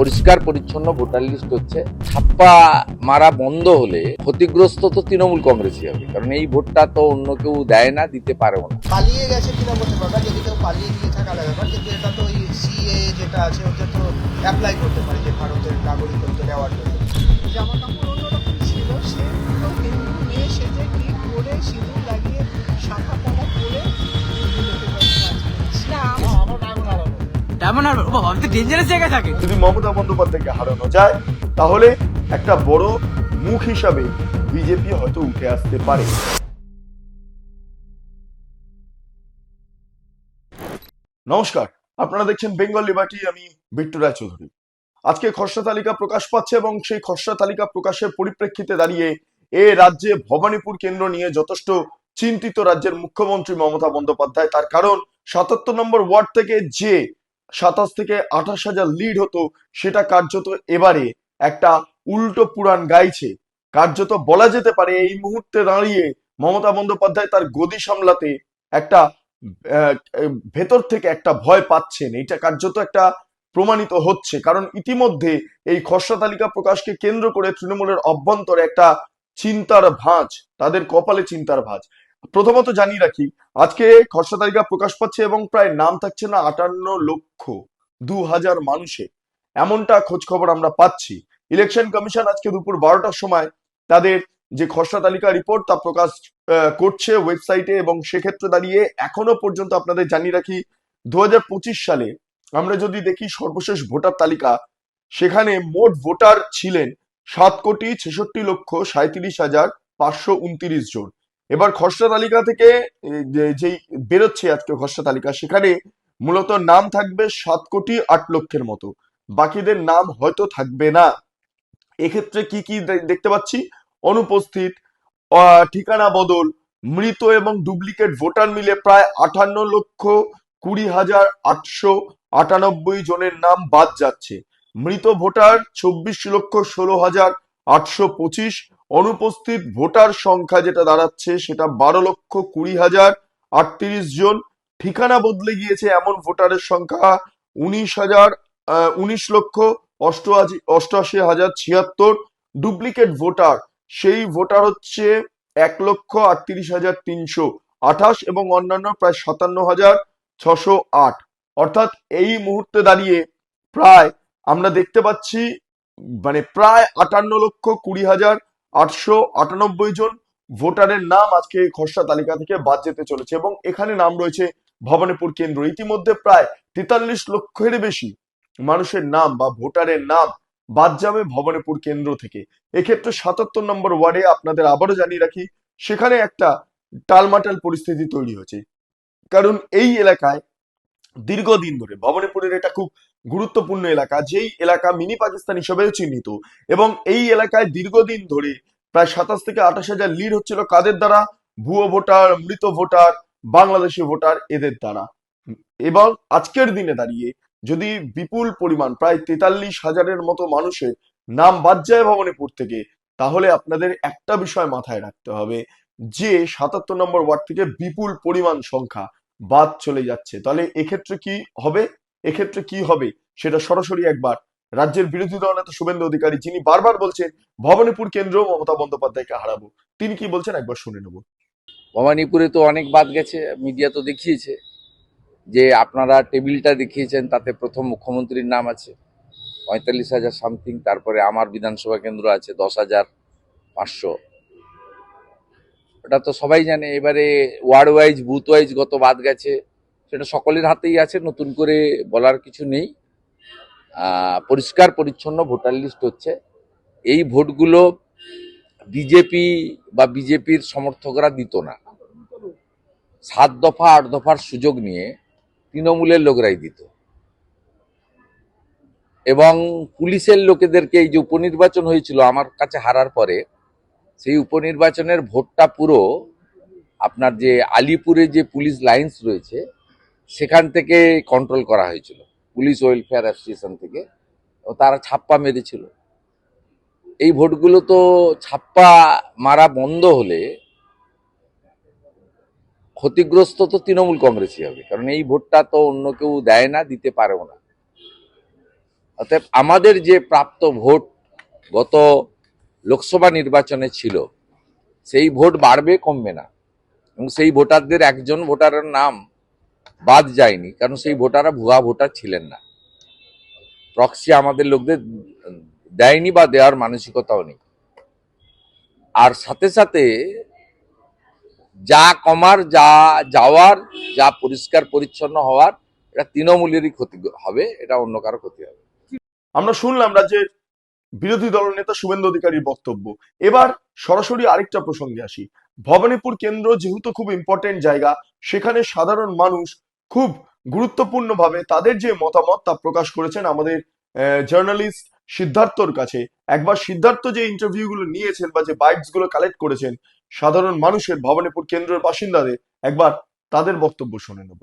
পরিষ্কার পরিচ্ছন্ন voter list হচ্ছে, ছাপ্পা মারা বন্ধ হলে ক্ষতিগ্রস্ত তো তৃণমূল কংগ্রেসই হবে, কারণ এই ভোটটা তো অন্য কেউ দেয় না, দিতে পারেও না। পালিয়ে গেছে কিনা বলতে পারবা যদি কেউ পালিয়ে গিয়ে থাকা ব্যাপার কিন্তু এটা তো ওই সিএ যেটা আছে, ওটা তো অ্যাপ্লাই করতে পারে যে ভারতের নাগরিকত্ব নেওয়ার জন্য। অন্যরকম ছিল, সে মেয়ে সেজে টিপ করে সিঁদুর লাগিয়ে শাখা যদি মমতা বন্দ্যোপাধ্যায়কে হারানো যায়, তাহলে একটা বড় মুখ হিসাবে বিজেপি হয়তো উঠে আসতে পারে। নমস্কার, আপনারা দেখছেন বেঙ্গল লিবার্টি, আমি বিট্টু রায় চৌধুরী আজকে খসড়া তালিকা প্রকাশ পাচ্ছে এবং সেই খসড়া তালিকা প্রকাশের পরিপ্রেক্ষিতে দাঁড়িয়ে এ রাজ্যে ভবানীপুর কেন্দ্র নিয়ে যথেষ্ট চিন্তিত রাজ্যের মুখ্যমন্ত্রী মমতা বন্দ্যোপাধ্যায়। তার কারণ সাতাত্তর নম্বর ওয়ার্ড থেকে যে সাতাশ থেকে আঠাশ হাজার লিড হতো, সেটা কার্যত এবারে একটা উল্টো পুরাণ গাইছে। কার্যত বলা যেতে পারে এই মুহূর্তে দাঁড়িয়ে মমতা বন্দ্যোপাধ্যায় তার গদি সামলাতে একটা ভেতর থেকে একটা ভয় পাচ্ছেন। এটা কার্যত একটা প্রমাণিত হচ্ছে। কারণ ইতিমধ্যে এই খসড়া তালিকা প্রকাশকে কেন্দ্র করে তৃণমূলের অভ্যন্তরে একটা চিন্তার ভাঁজ, তাদের কপালে চিন্তার ভাঁজ। প্রথমত জানিয়ে রাখি, আজকে খসড়া তালিকা প্রকাশ পাচ্ছে এবং প্রায় নাম থাকছে না আটান্ন লক্ষ দু হাজার মানুষের এমনটা খোঁজ খবর আমরা পাচ্ছি। ইলেকশন কমিশন আজকে দুপুর বারোটার সময় তাদের যে খসড়া তালিকা রিপোর্ট তা প্রকাশ করছে ওয়েবসাইটে এবং সেক্ষেত্রে দাঁড়িয়ে এখনও পর্যন্ত আপনাদের জানিয়ে রাখি দু হাজার পঁচিশ সালে আমরা যদি দেখি সর্বশেষ ভোটার তালিকা, সেখানে মোট ভোটার ছিলেন সাত কোটি ছেষট্টি লক্ষ সাঁত্রিশ হাজার পাঁচশো উনত্রিশ জন। এবার খসড়া তালিকা থেকে যেই বেরোচ্ছে আজকে খসড়া তালিকা, সেখানে মূলত নাম থাকবে সাত কোটি আট লক্ষের মতো। বাকিদের নাম হয়তো থাকবে না। এক্ষেত্রে কি কি দেখতে পাচ্ছি? অনুপস্থিত ঠিকানা বদল, মৃত এবং ডুপ্লিকেট ভোটার মিলে প্রায় আটান্ন লক্ষ কুড়ি হাজার আটশো আটানব্বই জনের নাম বাদ যাচ্ছে। মৃত ভোটার চব্বিশ লক্ষ ষোলো হাজার আটশো পঁচিশ অনুপস্থিত ভোটার সংখ্যা যেটা দাঁড়াচ্ছে সেটা বারো লক্ষ কুড়ি হাজার আটত্রিশ জন। ঠিকানা বদলে গিয়েছে এমন ভোটারের সংখ্যা, উনিশ হাজার উনিশ লক্ষ অষ্টআশি অষ্টআশি হাজার ছিয়াত্তর ডুপ্লিকেট ভোটার। সেই ভোটার হচ্ছে এক লক্ষ আটত্রিশ হাজার তিনশো আঠাশ এবং অন্যান্য প্রায় সাতান্ন হাজার ছশো আট। অর্থাৎ এই মুহূর্তে দাঁড়িয়ে প্রায় আমরা দেখতে পাচ্ছি মানে প্রায় আটান্ন লক্ষ কুড়ি হাজার আটশো আটানব্বই জন ভোটারের নাম আজকে খসড়া তালিকা থেকে বাদ যেতে চলেছে এবং এখানে নাম রয়েছে ভবানীপুর কেন্দ্র। ইতিমধ্যে প্রায় তেতাল্লিশ লক্ষের বেশি মানুষের নাম বা ভোটারের নাম বাদ যাবে ভবানীপুর কেন্দ্র থেকে। এক্ষেত্রে সাতাত্তর নম্বর ওয়ার্ডে আপনাদের আবারও জানিয়ে রাখি, সেখানে একটা টালমাটাল পরিস্থিতি তৈরি হয়েছে। কারণ এই এলাকায় দীর্ঘদিন ধরে ভবানীপুরের এটা খুব গুরুত্বপূর্ণ এলাকা, যেই এলাকা মিনি পাকিস্তান হিসেবেও চিহ্নিত এবং এই এলাকায় দীর্ঘদিন ধরে প্রায় সাতাশ থেকে আঠাশ হাজার লিড হচ্ছিল কাদের দ্বারা? ভুয়ো ভোটার, মৃত ভোটার, বাংলাদেশি ভোটার এদের দ্বারা। এবং আজকের দিনে দাঁড়িয়ে যদি বিপুল পরিমাণ প্রায় তেতাল্লিশ হাজারের মতো মানুষের নাম বাদ যায় ভবানীপুর থেকে, তাহলে আপনাদের একটা বিষয় মাথায় রাখতে হবে, যে সাতাত্তর নম্বর ওয়ার্ড থেকে বিপুল পরিমাণ সংখ্যা বাদ চলে যাচ্ছে। তাহলে এক্ষেত্রে কি হবে? এক্ষেত্রে কি হবে? সেটা সরাসরি একবার রাজ্যের বিরোধী দল নেতা শুভেন্দু অধিকারী যিনি বারবার বলছেন, ভবানীপুর কেন্দ্র মমতা বন্দ্যোপাধ্যায়কে হারাবো। তিনি কি বলছেন? একবার শুনে নেব। ভবানীপুরে তো অনেক বাদ গেছে, মিডিয়া তো দেখিয়েছে যে আপনারা টেবিলটা দেখিয়েছেন, তাতে প্রথম মুখ্যমন্ত্রীর নাম আছে। পঁয়তাল্লিশ হাজার সামথিং, তারপরে আমার বিধানসভা কেন্দ্র আছে দশ হাজার পাঁচশো। এটা তো সবাই জানে, এবারে ওয়ার্ড ওয়াইজ বুথ ওয়াইজ গত বাদ গেছে, সেটা সকলের হাতেই আছে, নতুন করে বলার কিছু নেই। পরিষ্কার, পরিচ্ছন্ন ভোটার লিস্ট হচ্ছে। এই ভোটগুলো বিজেপি বা বিজেপির সমর্থকরা দিত না। সাত দফা, আট দফার সুযোগ নিয়ে তৃণমূলের লোকরাই দিত। এবং পুলিশের লোকেদেরকে এই যে উপনির্বাচন হয়েছিল, আমার কাছে হারার পরে সেই উপনির্বাচনের ভোটটা পুরো আপনার যে আলিপুরে যে পুলিশ লাইন্স রয়েছে, সেখান থেকে কন্ট্রোল করা হয়েছিল। পুলিশ ওয়েলফেয়ার অ্যাসোসিয়েশন থেকে। ও তারা ছাপ্পা মেরেছিল। এই ভোটগুলো তো ছাপ্পা মারা বন্ধ হলে ক্ষতিগ্রস্ত তো তৃণমূল কংগ্রেসই হবে। কারণ এই ভোটটা তো অন্য কেউ দেয় না, দিতে পারেও না। অতএব আমাদের যে প্রাপ্ত ভোট গত লোকসভা নির্বাচনে ছিল, সেই ভোট বাড়বে, কমবে না। এবং সেই ভোটারদের একজন ভোটারের নাম বাদ যায়নি, কারণ সেই ভোটাররা ভুয়া ভোটার ছিলেন না। প্রক্সি আমাদের লোকদের দেয়নি বা দেওয়ার মানসিকতাও নেই। আর সাথে সাথে যা কমার, যা যাওয়ার, যা পরিষ্কার পরিচ্ছন্ন হওয়ার, এটা তৃণমূলেরই ক্ষতি হবে, এটা অন্য কারও ক্ষতি হবে। আমরা শুনলাম রাজ্যের বিরোধী দলনেতা শুভেন্দু অধিকারীর বক্তব্য। এবার সরাসরি আরেকটা প্রসঙ্গে আসি। ভবানীপুর কেন্দ্র যেহেতু খুব ইম্পর্টেন্ট জায়গা, সেখানে সাধারণ মানুষ খুব গুরুত্বপূর্ণভাবে তাদের যে মতামত তা প্রকাশ করেছেন আমাদের জার্নালিস্ট সিদ্ধার্থর কাছে। একবার সিদ্ধার্থ যে ইন্টারভিউ গুলো নিয়েছেন বা যে বাইটসগুলো কালেক্ট করেছেন, সাধারণ মানুষের ভবানীপুর কেন্দ্রের বাসিন্দাদের, একবার তাদের বক্তব্য শুনে নেব।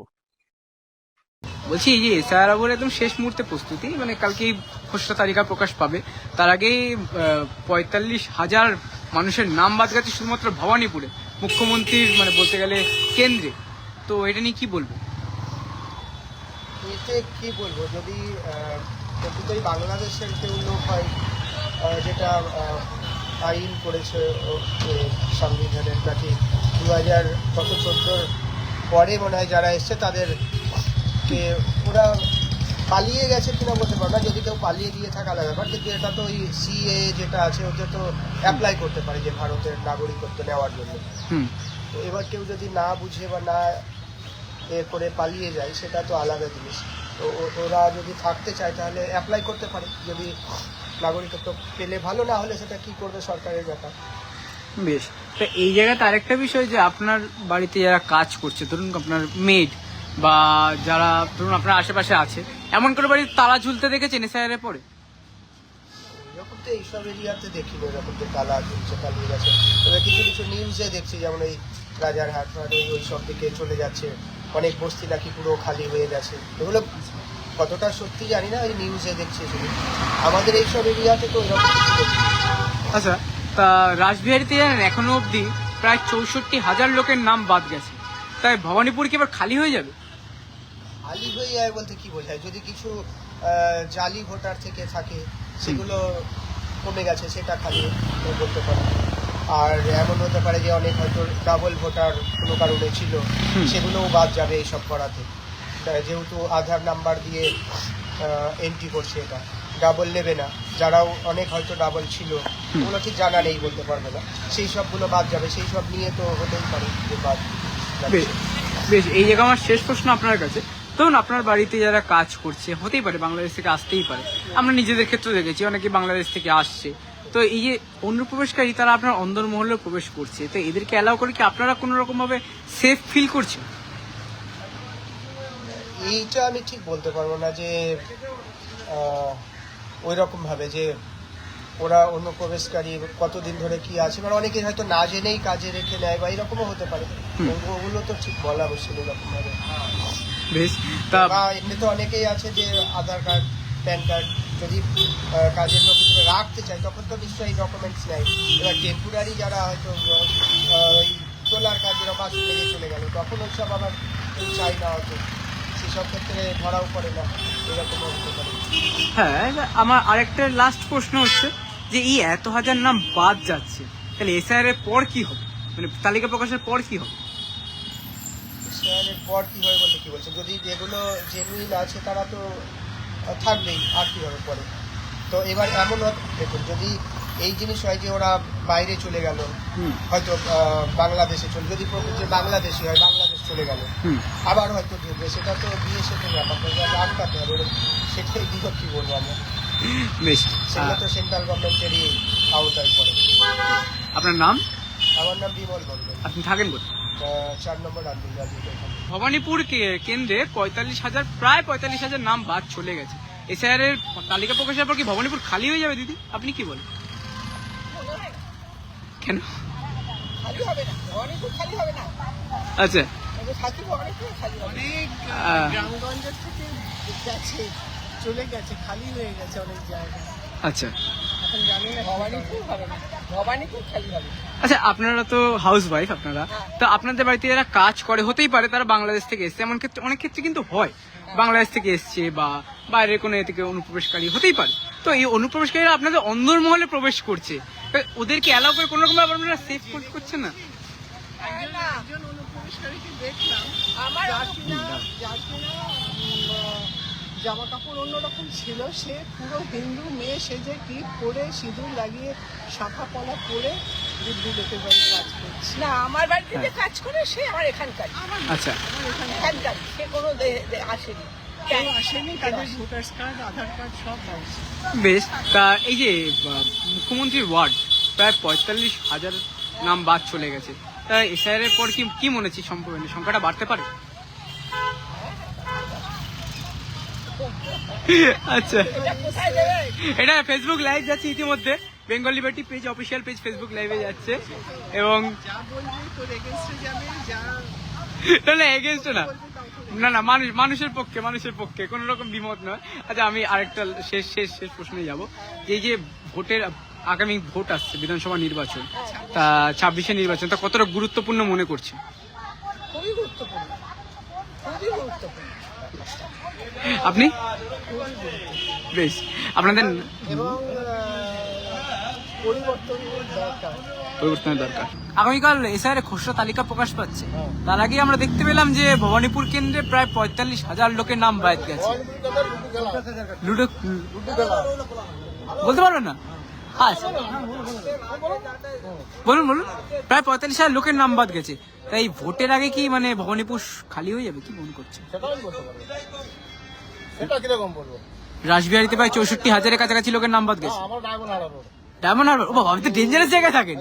বলছি যে এসআর বলে একদম শেষ মুহূর্তে প্রস্তুতি মানে কালকেই খসড়া তালিকা প্রকাশ পাবে। তার আগেই পঁয়তাল্লিশ হাজার মানুষের নাম বাদ গেছে শুধুমাত্র ভবানীপুরে, মুখ্যমন্ত্রীর মানে বলতে গেলে কেন্দ্রে। তো এটা নিয়ে কি বলব? এতে কি বলব? যদি প্রকৃতই বাংলাদেশের কেউ লোক হয় যেটা আইন করেছে সংবিধানের নাকি দু হাজার কত চোদ্দোর পরে মনে হয় যারা এসছে তাদের কে ওরা পালিয়ে গেছে কিনা বলতে পারব না। যদি কেউ পালিয়ে গিয়ে থাকা আলাদা ব্যাপার কিন্তু এটা তো ওই সিএ যেটা আছে ওটা তো অ্যাপ্লাই করতে পারে যে ভারতের নাগরিকত্ব নেওয়ার জন্য। হুম। তো এবার কেউ যদি না বুঝে বা না এ করে পালিয়ে যায় সেটা তো আলাদা জিনিস। তো ওরা যদি থাকতে চায় তাহলে অ্যাপ্লাই করতে পারে। যদি নাগরিকত্ব পেলে ভালো না হলে সেটা কি করবে সরকারের ব্যাপার? বেশ। তো এই জায়গাতে আরেকটা বিষয় যে আপনার বাড়িতে যারা কাজ করছে ধরুন আপনার মেড বা যারা ধরুন আপনার আশেপাশে আছে এমন করে বাড়ি তালা ঝুলতে দেখেছেন এসআইআর পরে? এরকম তো এইসব এরিয়াতে এরকম যে তালা ঝুলছে পালিয়ে গেছে। তবে কিছু কিছু নিউজে দেখছি যেমন এই রাজারহাট বা ওই ওই সব দিকে চলে যাচ্ছে। অনেক বস্তি নাকি পুরো খালি হয়ে গেছে। এগুলো কতটা সত্যি জানি না ওই নিউজে দেখছি শুধু। আমাদের এইসব এরিয়াতে তো এরকম। আচ্ছা তা রাসবিহারিতে জানেন এখনও অবধি প্রায় চৌষট্টি হাজার লোকের নাম বাদ গেছে। তাই ভবানীপুর কি এবার খালি হয়ে যাবে? খালি হয়ে যায় বলতে কি বোঝায়? যদি কিছু জালি ভোটার থেকে থাকে সেগুলো কমে গেছে সেটা খালি বলতে পারে আর এমন হতে পারে যে অনেক হয়তো ডাবল ভোটার কোনো কারণে ছিল। সেগুলোও বাদ যাবে এইসব করাতে। যেহেতু আধার নাম্বার দিয়ে এন্ট্রি করছে এটা ডাবল নেবে না। যারাও অনেক হয়তো ডাবল ছিল ওগুলো ঠিক জানা নেই বলতে পারবে না। সেই সবগুলো বাদ যাবে সেই সব নিয়ে তো হতেই পারে যে বাদ বেশ বেশ এই জায়গা আমার শেষ প্রশ্ন আপনার কাছে। ধরুন আপনার বাড়িতে যারা কাজ করছে হতেই পারে বাংলাদেশ থেকে আসতেই পারে। আমরা নিজেদের ক্ষেত্রে দেখেছি অনেকে বাংলাদেশ থেকে আসছে। তো এই যে অনুপ্রবেশকারী তারা আপনার অন্দরমহলে প্রবেশ করছে। তো এদেরকে অ্যালাউ করে কি আপনারা কোনো রকম ভাবে সেফ ফিল করছেন? এইটা আমি ঠিক বলতে পারব না যে ওই রকম ভাবে যে ওরা অনুপ্রবেশকারী কতদিন ধরে কি আছে। মানে অনেকে হয়তো না জেনেই কাজে রেখে নেয় বা এরকমও হতে পারে। ওগুলো- তো ঠিক বলা মুশকিল এরকম ভাবে। বেশ তা বা এমনি তো অনেকেই আছে যে আধার কার্ড প্যান কার্ড যদি কাজের লোক হিসেবে রাখতে চায় তখন তো নিশ্চয়ই ডকুমেন্টস নেয়। এবার টেম্পোরারি যারা হয়তো ওই তোলার কাজের বাস লেগে চলে গেল তখন ওইসব আবার কেউ চাই না হয়তো। সেসব ক্ষেত্রে ধরাও পড়ে না এরকমও হতে পারে। হ্যাঁ আমার আরেকটা লাস্ট প্রশ্ন হচ্ছে যে এই এত হাজার নাম বাদ যাচ্ছে তাহলে এসআইআর এর পর কি হবে? মানে তালিকা প্রকাশের পর কি হবে? শেয়ারের পর কী হবে বলতে কী বলছে? যদি যেগুলো জেনুইন আছে তারা তো থাকবেই আর কী হবে পরে? তো এবার এমন দেখুন যদি এই জিনিস হয় যে ওরা বাইরে চলে গেল হয়তো বাংলাদেশে চলে যদি প্রকৃত বাংলাদেশি হয় বাংলাদেশ চলে গেল আবার হয়তো ঢুকবে সেটা তো দিয়ে সেটা ব্যাপারটা যাতে আটকাতে হবে সেটাই দিও কী বলব আমরা আহ, তো সেন্ট্রাল গভর্নমেন্টেরই আওতায় পড়ে। আপনার নাম? আমার নাম বিমল মন্ডল আপনি থাকেন কোথায়? চার নম্বর ভবানীপুর কে- কেন্দ্রে পঁয়তাল্লিশ হাজার প্রায় পঁয়তাল্লিশ হাজার নাম বাদ চলে গেছে। এসআইআর এর তালিকা প্রকাশের পর কি ভবানীপুর খালি হয়ে যাবে দিদি? আপনি কি বলেন? কেন? খালি হবে না। ভবানীপুর খালি হবে না। আচ্ছা। অনেক গ্রামগঞ্জের থেকে গেছে চলে গেছে খালি হয়ে গেছে অনেক জায়গা। আচ্ছা। এখন জানি না ভবানীপুর হবে না। ভবানীপুর খালি হবে। আচ্ছা আপনারা তো হাউস ওয়াইফ আপনারা তো আপনাদের বাড়িতে যারা কাজ করে হতেই পারে তারা বাংলাদেশ থেকে এসছে। এমন ক্ষেত্রে অনেক ক্ষেত্রে কিন্তু হয়। বাংলাদেশ থেকে এসছে বা বাইরের কোনো এ থেকে অনুপ্রবেশকারী হতেই পারে। তো এই অনুপ্রবেশকারীরা আপনাদের অন্দরমহলে প্রবেশ করছে। ওদেরকে অ্যালাউ করে কোনো রকম আপনারা সেফ করছেন না? দেখলাম। আমার জামা কাপড় অন্যরকম ছিল। সে পুরো হিন্দু মেয়ে সেজে টিপ করে সিঁদুর লাগিয়ে শাখা পলা পরে দিব্যি লোকের বাড়ি কাজ করছে? না আমার বাড়িতে যে কাজ করে সে আমার এখানকার। আচ্ছা। এখানকার। সে কোনো দে- দে- আসেনি। কেউ আসেনি তাদের কার্ড আধার কার্ড সব বেশ তা এই যে মুখ্যমন্ত্রীর ওয়ার্ড প্রায় পঁয়তাল্লিশ হাজার নাম বাদ চলে গেছে। তা এসআইআর এর পর কি কি মনে হচ্ছে সংখ্যাটা বাড়তে পারে? আচ্ছা। এটা ফেসবুক লাইভ যাচ্ছে ইতিমধ্যে। Bengal liberty page official page Facebook লাইভে যাচ্ছে। এবং না না এগেনস্ট না। না না মানুষ মানুষের পক্ষে মানুষের পক্ষে। কোনো রকম বিমত নয়। আচ্ছা আমি আরেকটা শেষ শেষ শেষ প্রশ্নে যাব। এই যে ভোটের আগামী ভোট আসছে বিধানসভা নির্বাচন তা ছাব্বিশে নির্বাচন তা কতটা গুরুত্বপূর্ণ মনে করছে আপনি? বেশ আপনাদের এবং পরিবর্তন দরকার। পরিবর্তনের দরকার। আগামীকাল এসআইআর খসড়া তালিকা প্রকাশ পাচ্ছে। তার আগে আমরা দেখতে পেলাম যে ভবানীপুর কেন্দ্রে প্রায় পঁয়তাল্লিশ হাজার লোকের নাম বাদ গেছে। লুডো বলতে পারবেন না? আচ্ছা। বলুন বলুন। প্রায় পঁয়তাল্লিশ হাজার লোকের নাম বাদ গেছে। তাই ভোটের আগে কি মানে ভবানীপুর খালি হয়ে যাবে? কি মনে করছে সেটা কীরকম বলব? রাসবিহারিতে প্রায় চৌষট্টি হাজারের কাছাকাছি লোকের নাম বাদ গেছে। আমার ডায়মন্ড হারাবো ডায়মন্ড হারবার? ও বাবা আপনি তো ডেঞ্জারাস জায়গায় থাকেন।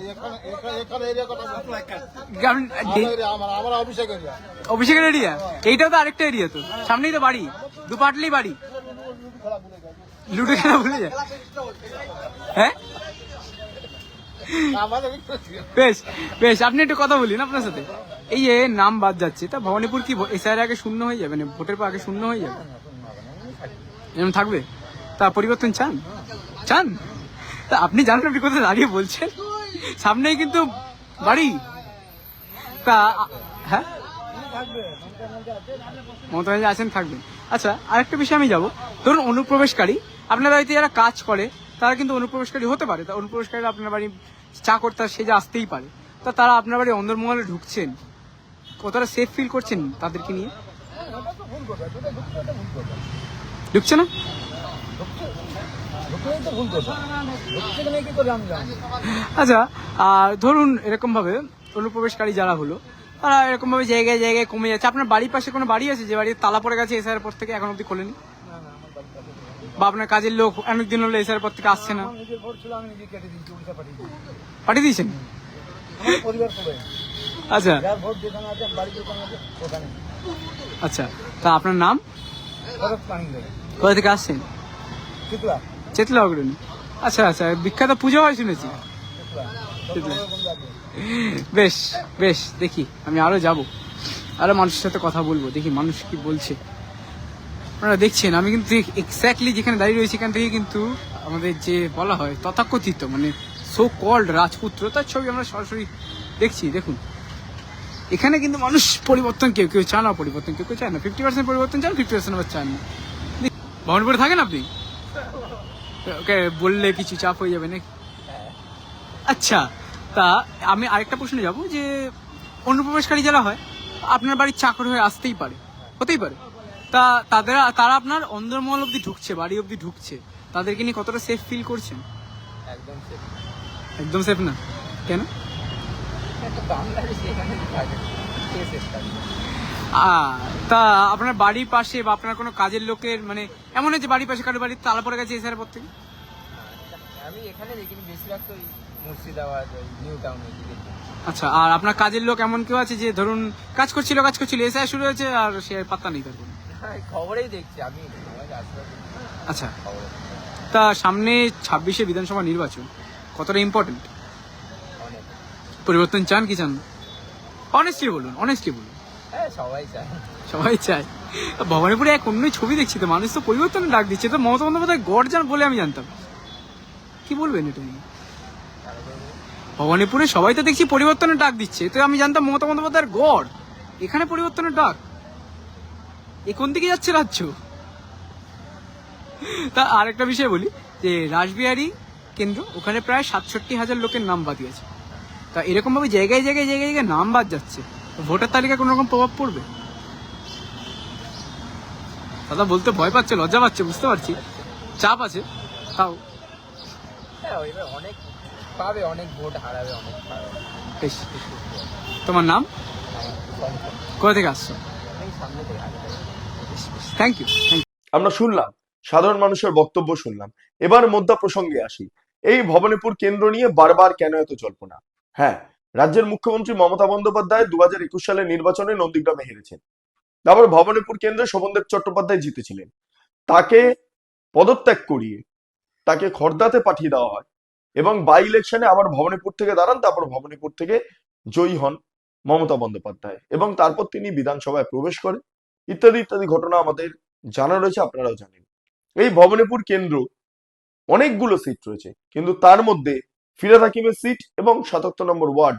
অভিষেকের এরিয়া এইটাও তো আরেকটা এরিয়া তো। সামনেই তো বাড়ি। দু পাটলেই বাড়ি। লুডো খেলা ভুলে যায়। হ্যাঁ? বেশ বেশ আপনি একটু কথা বলি না আপনার সাথে। এই যে নাম বাদ যাচ্ছে তা ভবানীপুর কি এসআইয়ের আগে শূন্য হয়ে যাবে? মানে ভোটের পর আগে শূন্য হয়ে যাবে? এরকম থাকবে? তা পরিবর্তন চান? চান? তা আপনি জানেন আপনি কোথায় দাঁড়িয়ে বলছেন? সামনেই কিন্তু বাড়ি। তা হ্যাঁ? মমতা আছেন, থাকবেন। আচ্ছা আরেকটা বিষয় আমি যাব। ধরুন অনুপ্রবেশকারী, আপনার বাড়িতে যারা কাজ করে, তারা কিন্তু অনুপ্রবেশকারী হতে পারে। তা অনুপ্রবেশকারীরা আপনার বাড়ি চা করতে সে যে আসতেই পারে। তা তারা আপনার বাড়ি অন্দরমহলে ঢুকছেন। কতটা সেফ ফিল করছেন তাদেরকে নিয়ে? ঢুকছে না? আচ্ছা আর ধরুন এরকম ভাবে অনুপ্রবেশকারী যারা হলো, তারা এরকম ভাবে জায়গায় জায়গায় কমে যাচ্ছে। আপনার বাড়ির পাশে কোনো বাড়ি আছে যে বাড়ির তালা পড়ে গেছে এসআর পর থেকে, এখন অব্দি খোলেনি? বা আপনার কাজের লোক অনেকদিন হলো এসআর পর থেকে আসছে না? পাঠিয়ে দিয়েছি পাঠিয়ে দিয়েছেন? আচ্ছা। আচ্ছা তা আপনার নাম? কোথা থেকে আসছেন? চেতলা। অগ্রণী। আচ্ছা আচ্ছা বিখ্যাত পুজো হয় শুনেছি। যাবে বেশ বেশ দেখি আমি আরও যাব। আরও মানুষের সাথে কথা বলব দেখি মানুষ কি বলছে। আপনারা দেখছেন আমি কিন্তু এক্স্যাক্টলি যেখানে দাঁড়িয়ে রয়েছি এখান থেকে কিন্তু আমাদের যে বলা হয় তথাকথিত মানে সো কল্ড রাজপুত্র তার ছবি আমরা সরাসরি দেখছি দেখুন। এখানে কিন্তু মানুষ পরিবর্তন কেউ কেউ চায় না পরিবর্তন কেউ কেউ চায় না। ফিফটি পার্সেন্ট পরিবর্তন চান ফিফটি পার্সেন্ট আবার চান না। ভবনপুরে থাকেন আপনি? ওকে বললে কিছু চাপ হয়ে যাবে নাকি? আচ্ছা তা আমি আরেকটা প্রশ্নে যাব যে অনুপ্রবেশকারী যারা হয় আপনার বাড়ির চাকর হয়ে আসতেই পারে হতেই পারে। তা তাদের তারা আপনার অন্দরমহল অব্দি ঢুকছে বাড়ি অব্দি ঢুকছে তাদেরকে নিয়ে কতটা সেফ ফিল করছেন? একদম একদম সেফ না? কেন? বাংলাদেশ এখানে তা আপনার বাড়ির পাশে বা আপনার কোনো কাজের লোকের মানে এমন যে বাড়ির পাশে কারও বাড়ির তালা পড়ে গেছে এসার পর থেকে? আমি এখানে দেখিনি বেশিরভাগ তো মুর্শিদাবাদ নিউ টাউন আচ্ছা আর আপনার কাজের লোক এমন কেউ আছে যে ধরুন কাজ করছিল কাজ করছিল এসআই শুরু হয়েছে আর সে পাত্তা নেই তার কোনো। হ্যাঁ খবরেই দেখছি আমি আচ্ছা। তা সামনে ছাব্বিশে বিধানসভা নির্বাচন কতটা ইম্পর্টেন্ট পরিবর্তন চান কি চান? অনেস্টলি বলুন অনেস্টলি বলুন। সবাই চায়। সবাই চায়। ভবানীপুরে এক অন্য ছবি দেখছি তো, মানুষ তো পরিবর্তনের ডাক দিচ্ছে। তো মমতা বন্দ্যোপাধ্যায় গড় যান বলে আমি জানতাম। কি বলবেন এটা নিয়ে? ভবানীপুরে সবাই তো দেখছি পরিবর্তনের ডাক দিচ্ছে। তো আমি জানতাম মমতা বন্দ্যোপাধ্যায়ের গড়। এখানে পরিবর্তনের ডাক। এ কোন দিকে যাচ্ছে রাজ্য? তা আরেকটা বিষয় বলি, যে রাসবিহারী কেন্দ্র, ওখানে প্রায় সাতষট্টি হাজার লোকের নাম বাদ গেছে। তা এরকম ভাবে জায়গায় জায়গায় জায়গায় জায়গায় নাম বাদ যাচ্ছে। ভোটার তালিকায় কোনো রকম প্রভাব পড়বে? দাদা বলতে ভয় পাচ্ছে লজ্জা পাচ্ছে বুঝতে পারছি। চাপ আছে তাও। হ্যাঁ অনেক পাবে অনেক ভোট হারাবে অনেক বেশ। তোমার নাম? কোথা থেকে আসছো? থ্যাংক ইউ আমরা শুনলাম সাধারণ মানুষের বক্তব্য শুনলাম। এবার মুদ্রা প্রসঙ্গে আসি। এই ভবানীপুর কেন্দ্র নিয়ে বারবার কেন এত জল্পনা? হ্যাঁ রাজ্যের মুখ্যমন্ত্রী মমতা বন্দ্যোপাধ্যায় দু হাজার একুশ সালের নির্বাচনে নন্দীগ্রামে হেরেছেন। তারপর ভবানীপুর কেন্দ্রে শোভনদেব চট্টোপাধ্যায় জিতেছিলেন। তাকে পদত্যাগ করিয়ে তাকে খর্দাতে পাঠিয়ে দেওয়া হয় এবং বাই ইলেকশনে আবার ভবানীপুর থেকে দাঁড়ান, তারপর ভবানীপুর থেকে জয়ী হন মমতা বন্দ্যোপাধ্যায় এবং তারপর তিনি বিধানসভায় প্রবেশ করেন। ইত্যাদি ইত্যাদি ঘটনা আমাদের জানা রয়েছে, আপনারাও জানেন। এই ভবানীপুর কেন্দ্র অনেকগুলো সিট রয়েছে, কিন্তু তার মধ্যে ফিরাদ হাকিমের সিট এবং সাতাত্তর নম্বর ওয়ার্ড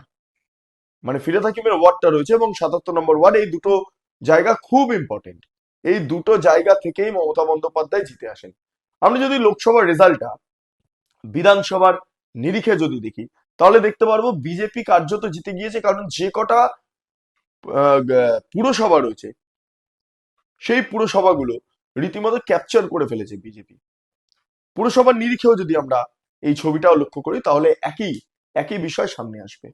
মানে ফিরাদ হাকিমের ওয়ার্ডটা রয়েছে এবং সাতাত্তর নম্বর ওয়ার্ড এই দুটো জায়গা খুব ইম্পর্টেন্ট এই দুটো জায়গা থেকেই মমতা বন্দ্যোপাধ্যায় জিতে আসেন। আমরা যদি লোকসভার রেজাল্টটা বিধানসভার নিরিখে যদি দেখি, তাহলে দেখতে পারব বিজেপি কার্যত জিতে গিয়েছে কারণ যে কটা পুরসভা রয়েছে, সেই পুরসভাগুলো রীতিমতো ক্যাপচার করে ফেলেছে বিজেপি। পুরসভার নিরিখেও যদি আমরা এই ছবিটাও লক্ষ্য করি, তাহলে একই একই বিষয় সামনে আসবে।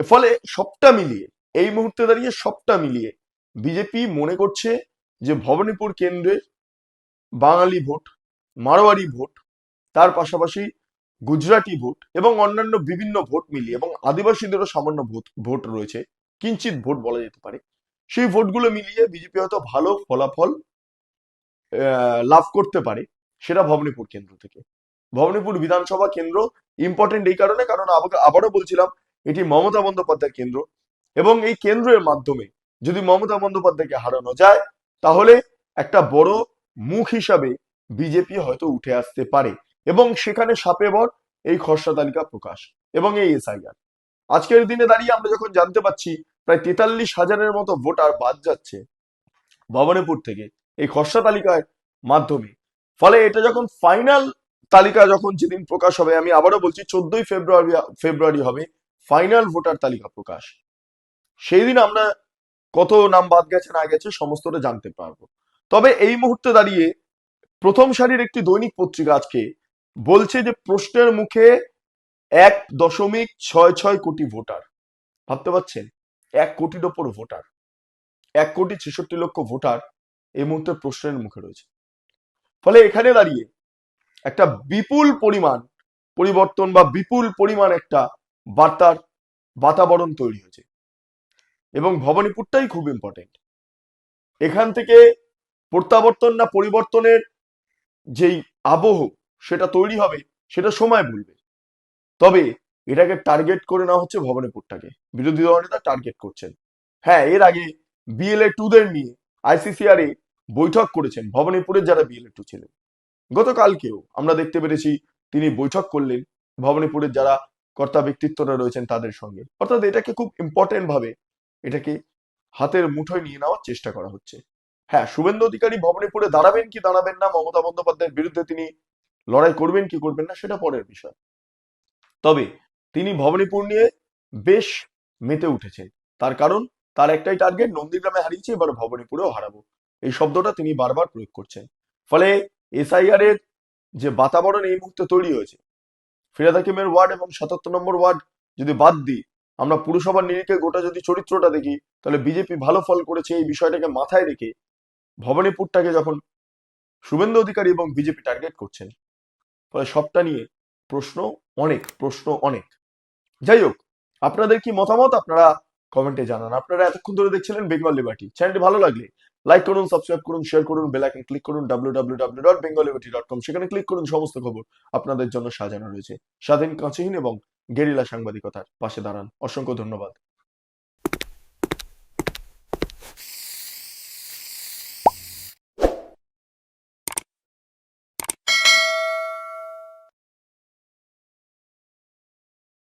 ফলে সবটা মিলিয়ে, এই মুহূর্তে দাঁড়িয়ে সবটা মিলিয়ে বিজেপি মনে করছে যে ভবানীপুর কেন্দ্রের বাঙালি ভোট, মারোয়ারি ভোট, তার পাশাপাশি গুজরাটি ভোট এবং অন্যান্য বিভিন্ন ভোট মিলিয়ে এবং আদিবাসীদেরও সামান্য ভোট ভোট রয়েছে কিঞ্চিত ভোট বলা যেতে পারে। সেই ভোটগুলো মিলিয়ে বিজেপি হয়তো ভালো ফলাফল লাভ করতে পারে সেটা ভবানীপুর কেন্দ্র থেকে। ভবানীপুর বিধানসভা কেন্দ্র ইম্পর্টেন্ট এই কারণে, কারণ আবারও বলছিলাম, এটি মমতা বন্দ্যোপাধ্যায় কেন্দ্র এবং এই কেন্দ্রের মাধ্যমে যদি মমতা বন্দ্যোপাধ্যায়কে হারানো যায়, তাহলে একটা বড় মুখ হিসাবে বিজেপি হয়তো উঠে আসতে পারে এবং সেখানে সাপে বর এই খসড়া তালিকা প্রকাশ এবং এই এসআইআর আজকের দিনে দাঁড়িয়ে আমরা যখন জানতে পাচ্ছি প্রায় তেতাল্লিশ হাজারের মতো ভোটার বাদ যাচ্ছে ভবানীপুর থেকে এই খসড়া তালিকার মাধ্যমে। ফলে এটা যখন ফাইনাল তালিকা যখন যেদিন প্রকাশ হবে, আমি আবারও বলছি চোদ্দই ফেব্রুয়ারি ফেব্রুয়ারি হবে ফাইনাল ভোটার তালিকা প্রকাশ। সেই দিন আমরা কত নাম বাদ গেছে, না গেছে, সমস্তটা জানতে পারব। তবে এই মুহূর্তে দাঁড়িয়ে প্রথম সারির একটি দৈনিক পত্রিকা আজকে বলছে যে প্রশ্নের মুখে এক দশমিক ছয় ছয় কোটি ভোটার। ভাবতে পারছেন? এক কোটির ওপর ভোটার। এক কোটি ছেষট্টি লক্ষ ভোটার এই মুহূর্তে প্রশ্নের মুখে রয়েছে। ফলে এখানে দাঁড়িয়ে একটা বিপুল পরিমাণ পরিবর্তন বা বিপুল পরিমাণ একটা বার্তার বাতাবরণ তৈরি হয়েছে। এবং ভবানীপুরটাই খুব ইম্পর্টেন্ট এখান থেকে প্রত্যাবর্তন না পরিবর্তনের যেই আবহ সেটা তৈরি হবে, সেটা সময় বলবে। তবে এটাকে টার্গেট করে নেওয়া হচ্ছে ভবানীপুরটাকে। বিরোধী দল নেতা টার্গেট করছেন। হ্যাঁ এর আগে বিএলএ টুদের নিয়ে আইসিসিআর এ বৈঠক করেছেন ভবানীপুরের যারা বিএলএ টু ছিলেন। গতকালকেও আমরা দেখতে পেরেছি তিনি বৈঠক করলেন। ভবানীপুরের যারা কর্তা ব্যক্তিত্বরা রয়েছেন তাদের সঙ্গে। অর্থাৎ এটাকে খুব ইম্পর্টেন্ট ভাবে এটাকে হাতের মুঠোয় নিয়ে নেওয়ার চেষ্টা করা হচ্ছে। হ্যাঁ শুভেন্দু অধিকারী ভবানীপুরে দাঁড়াবেন কি দাঁড়াবেন না? মমতা বন্দ্যোপাধ্যায়ের বিরুদ্ধে তিনি লড়াই করবেন কি করবেন না? সেটা পরের বিষয়। তবে তিনি ভবানীপুর নিয়ে বেশ মেতে উঠেছেন। তার কারণ, তার একটাই টার্গেট নন্দীগ্রামে হারিয়েছে, এবার ভবানীপুরেও হারাবো। এই শব্দটা তিনি বারবার প্রয়োগ করছেন। ফলে এসআইআর এর যে বাতাবরণ এই মুহূর্তে তৈরি হয়েছে। ফিরাদ হাকিমের ওয়ার্ড এবং সাতাত্তর নম্বর ওয়ার্ড যদি বাদ দিই, আমরা পুরসভার নিরিখে গোটা যদি চরিত্রটা দেখি, তাহলে বিজেপি ভালো ফল করেছে এই বিষয়টাকে মাথায় রেখে ভবানীপুরটাকে যখন শুভেন্দু অধিকারী এবং বিজেপি টার্গেট করছেন, ফলে সবটা নিয়ে প্রশ্ন অনেক প্রশ্ন অনেক। যাই হোক, আপনাদের কি মতামত? আপনারা কমেন্টে জানান। আপনারা এতক্ষণ ধরে দেখছিলেন বেঙ্গল লিবার্টি চ্যানেলটি ভালো লাগলে লাইক করুন সাবস্ক্রাইব করুন শেয়ার করুন বেল আইকন ক্লিক করুন কম সেখানে ক্লিক করুন সমস্ত খবর আপনাদের জন্য সাজানো রয়েছে। স্বাধীন কাঁচিহীন এবং গেরিলা সাংবাদিকতার পাশে দাঁড়ান। অসংখ্য ধন্যবাদ।